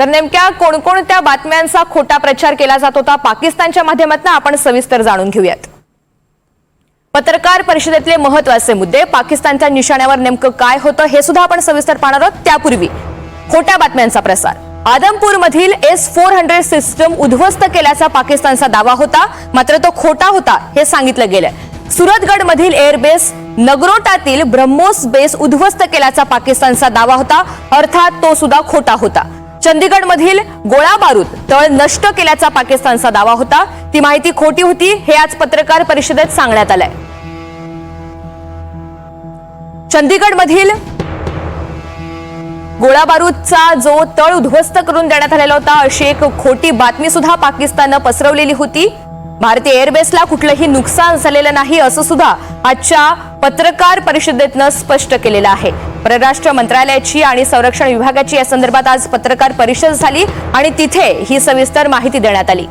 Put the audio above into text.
तर नेमक्या कोणकोणत्या बातम्यांचा खोटा प्रचार केला जात होता पाकिस्तानच्या माध्यमातून आपण सविस्तर जाणून घेऊयात. पत्रकार परिषदेतले महत्त्वाचे मुद्दे पाकिस्तानच्या निशाण्यावर नेमकं काय होतं हे सुद्धा आपण सविस्तर पाहणार आहोत. त्यापूर्वी खोट्या बातम्यांचा प्रसार. आदमपूरमधील एस फोर हंड्रेड सिस्टम उद्ध्वस्त केल्याचा पाकिस्तानचा दावा होता मात्र तो खोटा होता हे सांगितलं गेलं सुरतगडमधील एअरबेस नगरोटातील ब्रह्मोस बेस उद्ध्वस्त केल्याचा पाकिस्तानचा दावा होता अर्थात तो सुद्धा खोटा होता. चंदीगडमधील गोळा बारूद तळ नष्ट केल्याचा पाकिस्तानचा दावा होता. ती माहिती खोटी होती हे आज पत्रकार परिषदेत सांगण्यात आलंय. चंदीगडमधील गोळा बारूदचा जो तळ उद्ध्वस्त करून देण्यात आलेला होता अशी एक खोटी बातमी सुद्धा पाकिस्ताननं पसरवलेली होती. भारतीय एअरबेसला कुठलंही नुकसान झालेलं नाही असं सुद्धा आजच्या पत्रकार परिषदेतनं स्पष्ट केलेलं आहे. परराष्ट्र मंत्रालयाची आणि संरक्षण विभागाची या संदर्भात आज पत्रकार परिषद झाली आणि तिथे ही सविस्तर माहिती देण्यात आली.